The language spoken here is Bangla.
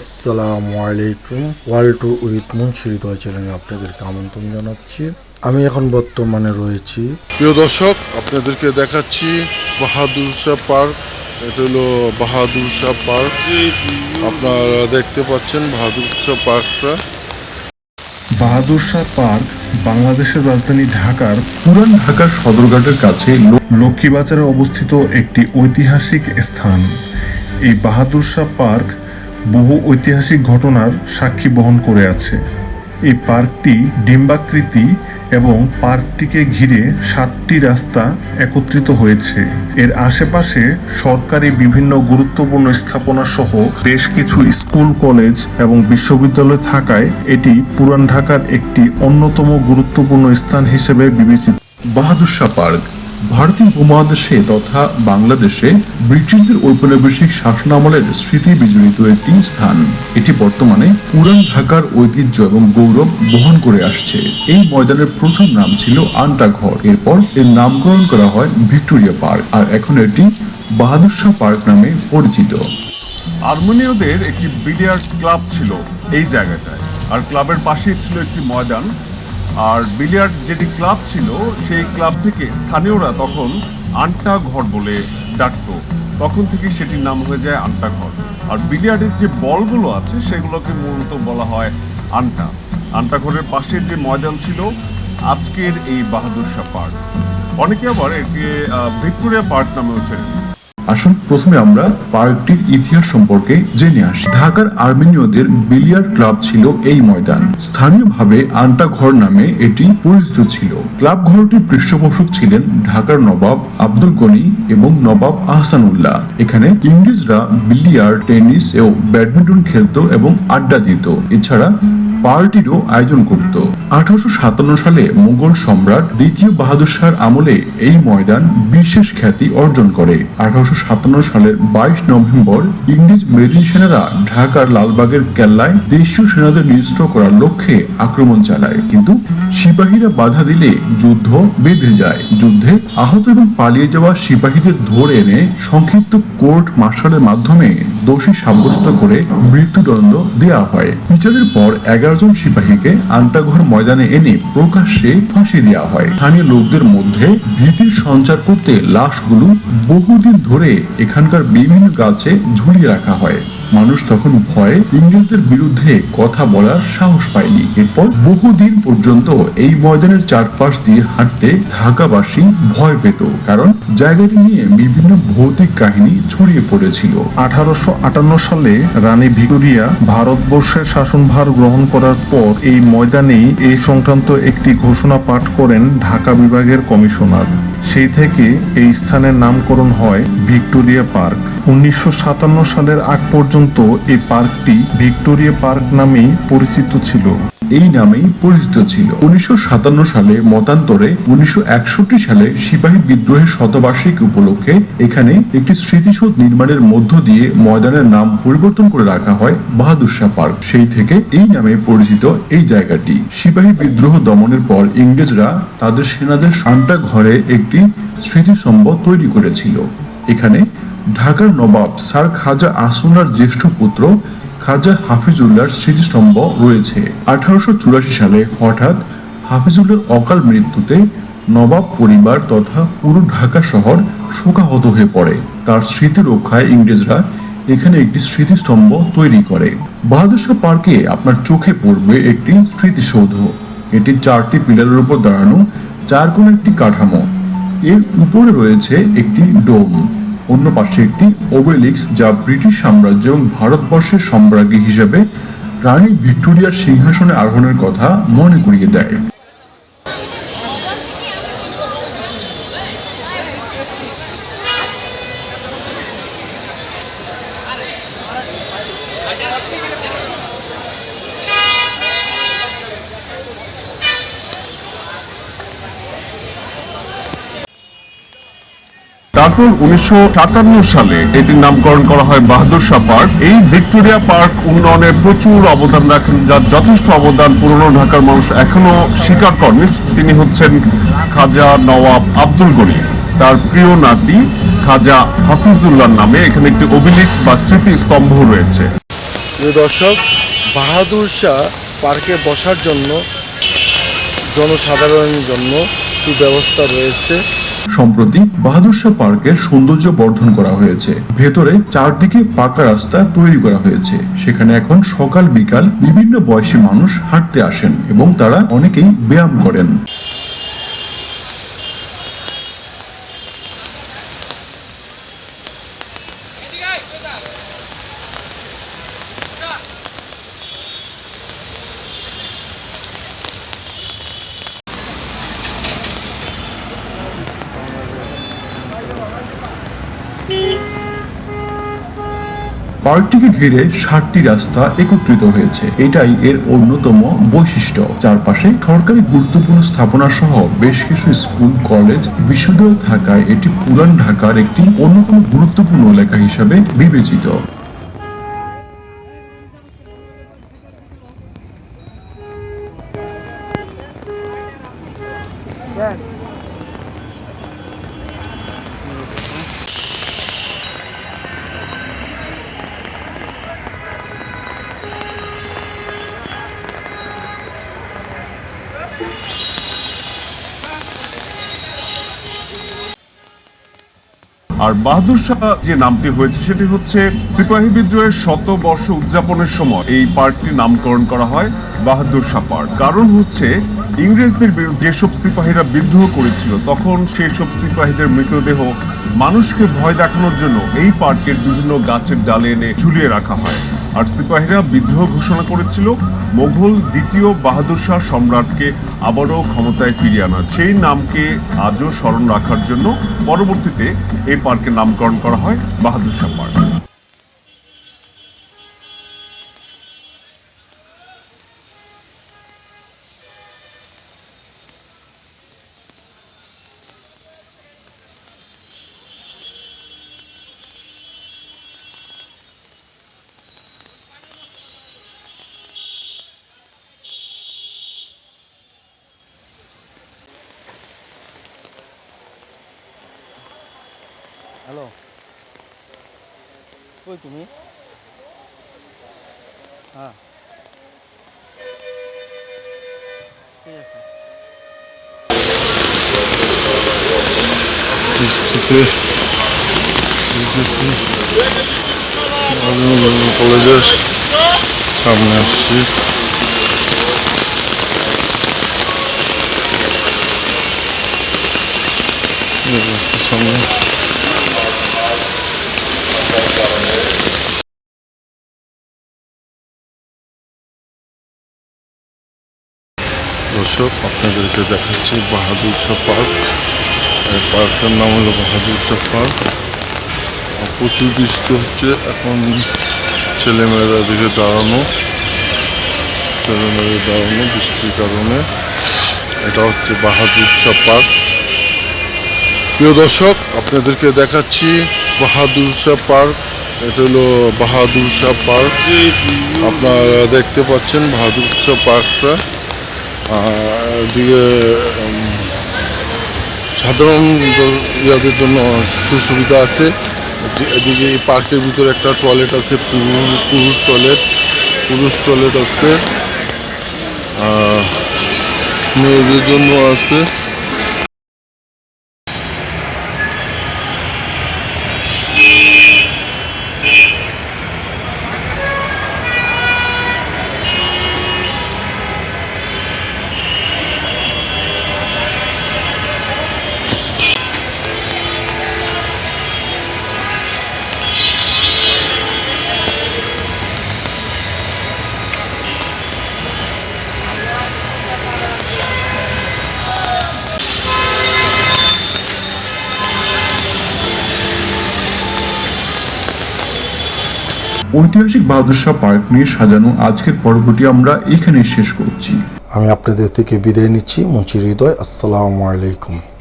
আসসালামু আলাইকুম world tour with Munshi Hridoy চ্যানেলে আপনাদেরকে আমন্ত্রণ জানাচ্ছি। আমি এখন বর্তমানে রয়েছি। প্রিয় দর্শক আপনাদেরকে দেখাচ্ছি বাহাদুর শাহ পার্ক। এটা হলো বাহাদুর শাহ পার্ক। আপনারা দেখতে পাচ্ছেন বাহাদুর শাহ পার্কটা। বাহাদুর শাহ পার্ক বাংলাদেশের রাজধানী ঢাকার পুরান ঢাকার সদরঘাটের কাছে লক্ষ্মীবাজারে অবস্থিত একটি ঐতিহাসিক স্থান। এই বাহাদুর শাহ পার্ক বহু ঐতিহাসিক ঘটনার সাক্ষী বহন করে আছে। এই পার্কটি ডিম্বাকৃতি এবং পার্কটিকে ঘিরে সাতটি রাস্তা একত্রিত হয়েছে। এর আশেপাশে সরকারি বিভিন্ন গুরুত্বপূর্ণ স্থাপনা সহ বেশ কিছু স্কুল, কলেজ এবং বিশ্ববিদ্যালয় থাকায় এটি পুরান ঢাকার একটি অন্যতম গুরুত্বপূর্ণ স্থান হিসেবে বিবেচিত। বাহাদুর শাহ পার্ক ভারতীয় উপমহাদেশে তথা বাংলাদেশে ব্রিটিশদের ঔপনিবেশিক শাসনামলের স্মৃতি বিজড়িত একটি স্থান। এটি বর্তমানে পুরান ঢাকার ঐতিহ্য এবং গৌরব বহন করে আসছে। এই ময়দানের প্রথম নাম ছিল আন্টাঘর এরপর এর নামকরণ করা হয় ভিক্টোরিয়া পার্ক আর এখন এটি বাহাদুর শাহ পার্ক নামে পরিচিত। আর্মেনীয়দের একটি বিলিয়ার্ড ক্লাব ছিল এই জায়গাটায়। আর ক্লাবের পাশেই ছিল একটি ময়দান আর বিলিয়ার্ড যেটি ক্লাব ছিল, সেই ক্লাব থেকে স্থানীয়রা তখন আন্টা ঘর বলে ডাকতো। তখন থেকে সেটির নাম হয়ে যায় আন্টা ঘর আর বিলিয়ার্ডের যে বলগুলো আছে, সেগুলোকে মূলত বলা হয় আন্টা। আন্টা ঘরের পাশে যে ময়দান ছিল, আজকের এই বাহাদুর শাহ পার্ক। অনেকে আবার একে ভিক্টোরিয়া পার্ক নামেও চেনে আসুন প্রথমে আমরা পার্কটির ইতিহাস সম্পর্কে জেনে আসি। ঢাকার আর্মেনীয়দের বিলিয়ার্ড ক্লাব ছিল এই ময়দান। স্থানীয়ভাবে আন্টা ঘর নামে এটি পরিচিত ছিল। ক্লাব ঘরটির পৃষ্ঠপোষক ছিলেন ঢাকার নবাব আব্দুল গনি এবং নবাব আহসানুল্লাহ। এখানে ইংরেজরা বিলিয়ার্ড, টেনিস ও ব্যাডমিন্টন খেলতো এবং আড্ডা দিত। এছাড়া পার্টিরও আয়োজন করত। আঠারোশো সাতান্ন সালে মুঘল সম্রাট দ্বিতীয় বাহাদুর শাহর আমলে এই ময়দান বিশেষ খ্যাতি অর্জন করে। আঠারোশো সাতান্ন সালের বাইশ নভেম্বর ইংরেজ মেরিন সেনারা ঢাকার লালবাগের কেল্লায় দেশীয় সেনাদের নিরস্ত্র করার লক্ষ্যে আক্রমণ চালায়। কিন্তু সিপাহীরা বাধা দিলে যুদ্ধ বেঁধে যায়। যুদ্ধে আহত এবং পালিয়ে যাওয়া সিপাহীদের ধরে এনে সংক্ষিপ্ত কোর্ট মার্শালের মাধ্যমে দোষী সাব্যস্ত করে মৃত্যুদণ্ড দেওয়া হয়। বিচারের পর এগারো জন সিপাহীকে আন্টাঘর ময়দানে এনে প্রকাশ্যে ফাঁসি দেওয়া হয়। স্থানীয় লোকদের মধ্যে ভীতির সঞ্চার করতে লাশগুলো বহুদিন ধরে এখানকার বিভিন্ন গাছে ঝুলিয়ে রাখা হয়। মানুষ তখন ভয়ে ইংরেজদের বিরুদ্ধে কথা বলার সাহস পায়নি। এরপর বহুদিন পর্যন্ত এই ময়দানের চারপাশ দিয়ে হাঁটতে ঢাকাবাসী ভয় পেত, কারণ জায়গাটি নিয়ে বিভিন্ন ভৌতিক কাহিনী ছড়িয়ে পড়েছিল। আঠারোশো আটান্ন সালে রানী ভিক্টোরিয়া ভারতবর্ষের শাসনভার গ্রহণ করার পর এই ময়দানেই এই সংক্রান্ত একটি ঘোষণা পাঠ করেন ঢাকা বিভাগের কমিশনার। সেই থেকে এই স্থানের নামকরণ হয় ভিক্টোরিয়া পার্ক। উনিশশো সাতান্ন সালের আগ পর্যন্ত এই পার্কটি ভিক্টোরিয়া পার্ক নামেই পরিচিত ছিল। এই নামেই পরিচিত ছিল। উনিশশো সাতান্ন সালে মতান্তরে উনিশশো একষট্টি সালে সিপাহী বিদ্রোহের শতবার্ষিকী উপলক্ষে এখানে একটি স্মৃতিসৌধ নির্মাণের মধ্য দিয়ে ময়দানের নাম পরিবর্তন করে রাখা হয় বাহাদুর শাহ পার্ক। সেই থেকে এই নামে পরিচিত এই জায়গাটি। সিপাহী বিদ্রোহ দমনের পর ইংরেজরা তাদের সেনাদের শান্তা ঘরে একটি স্মৃতিস্তম্ভ তৈরি করেছিল। এখানে ঢাকার নবাব স্যার খাজা আসুনার জ্যেষ্ঠ পুত্র খাজা হাফিজুল্লাহর স্মৃতিস্তম্ভ রয়েছে। আঠারোশো চুরাশি সালে হঠাৎ হাফিজুল্লাহর অকাল মৃত্যুতে নবাব পরিবার তথা পুরো ঢাকা শহর শোকাহত হয়ে পড়ে। তার স্মৃতি রক্ষায় ইংরেজরা এখানে একটি স্মৃতিস্তম্ভ তৈরি করে। বাহাদুর শাহ পার্কে আপনার চোখে পড়বে একটি স্মৃতিসৌধ। এটি চারটি পিলারের উপর দাঁড়ানো, চার কোণ একটি কাঠামো। এর উপরে রয়েছে একটি ডোম। অন্য পাশে একটি ওবেলিক্স যা ব্রিটিশ সাম্রাজ্য এবং ভারতবর্ষের সম্রাজ্ঞী হিসেবে রানী ভিক্টোরিয়ার সিংহাসনে আরোহণের কথা মনে করিয়ে দেয়। তারপর উনিশশো সাতান্ন সালে এটির নামকরণ করা হয় বাহাদুর শাহ পার্ক। এই ভিক্টোরিয়া পার্ক উন্নয়নে প্রচুর অবদান রাখেন, যার যথেষ্ট অবদান পুরনো ঢাকার মানুষ এখনও স্বীকার করেন। তিনি হচ্ছেন খাজা নওয়াব আব্দুল গনি। তার প্রিয় নাতি খাজা হাফিজুল্লাহ নামে এখানে একটি অভিলিক্স বা স্মৃতি স্তম্ভ রয়েছে। প্রিয় দর্শক, বাহাদুর শাহ পার্কে বসার জন্য, জনসাধারণের জন্য সুব্যবস্থা রয়েছে। সম্প্রতি বাহাদুর শাহ পার্কের সৌন্দর্য বর্ধন করা হয়েছে। ভেতরে চারদিকে পাকা রাস্তা তৈরি করা হয়েছে। সেখানে এখন সকাল বিকাল বিভিন্ন বয়সী মানুষ হাঁটতে আসেন এবং তারা অনেকেই ব্যায়াম করেন। পার্কটিকে ঘিরে ষাটটি রাস্তা একত্রিত হয়েছে। এটাই এর অন্যতম বৈশিষ্ট্য। চারপাশে সরকারি গুরুত্বপূর্ণ স্থাপনা সহ বেশ কিছু স্কুল, কলেজ, বিশ্ববিদ্যালয় থাকায় এটি পুরান ঢাকার একটি অন্যতম গুরুত্বপূর্ণ এলাকা হিসাবে বিবেচিত। আর বাহাদুর শাহ যে নামটি হয়েছে, সেটি হচ্ছে সিপাহী বিদ্রোহের শত বর্ষ উদযাপনের সময় এই পার্কটির নামকরণ করা হয় বাহাদুর শাহ পার্ক। কারণ হচ্ছে, ইংরেজদের বিরুদ্ধে যেসব সিপাহীরা বিদ্রোহ করেছিল, তখন সেই সব সিপাহীদের মৃতদেহ মানুষকে ভয় দেখানোর জন্য এই পার্কের বিভিন্ন গাছের ডালে এনে ঝুলিয়ে রাখা হয়। আর সিপাহীরা বিদ্রোহ ঘোষণা করেছিল, মোঘল দ্বিতীয় বাহাদুর শাহ সম্রাটকে আবারও ক্ষমতায় ফিরিয়ে আনার। সেই নামকে আজও স্মরণ রাখার জন্য পরবর্তীতে এই পার্কের নামকরণ করা হয় বাহাদুর শাহ পার্ক। হ্যালো কই তুমি হ্যাঁ ঠিক আছে বৃষ্টিতে আসতেছি আলিমগঞ্জ কলেজের সামনে আসছি এই রাস্তার সামনে দর্শক আপনাদেরকে দেখাচ্ছি বাহাদুর শাহ পার্ক। এই পার্কের নাম হলো বাহাদুর শাহ পার্ক। প্রচুর বৃষ্টি হচ্ছে, এখন ছেলেমেয়েরা দিকে দাঁড়ানো, ছেলেমেয়েরা দাঁড়ানো বৃষ্টির কারণে। এটা হচ্ছে বাহাদুর শাহ পার্ক। প্রিয় দর্শক, আপনাদেরকে দেখাচ্ছি বাহাদুর শাহ পার্ক। এটা হলো বাহাদুর শাহ পার্ক। আপনারা দেখতে পাচ্ছেন বাহাদুর শাহ পার্কটা। উম, সাধারণ ইয়াদের জন্য সুসুবিধা আছে এদিকে এই পার্কের ভিতরে একটা টয়লেট আছে পুরুষ টয়লেট পুরুষ টয়লেট আছে মেয়েদের জন্য আছে। ঐতিহাসিক বাহাদুর শাহ পার্ক নিয়ে সাজানো আজকের পর্বটি আমরা এখানে শেষ করছি। আমি আপনাদের থেকে বিদায় নিচ্ছি। মুন্সি হৃদয়, আসসালামু আলাইকুম।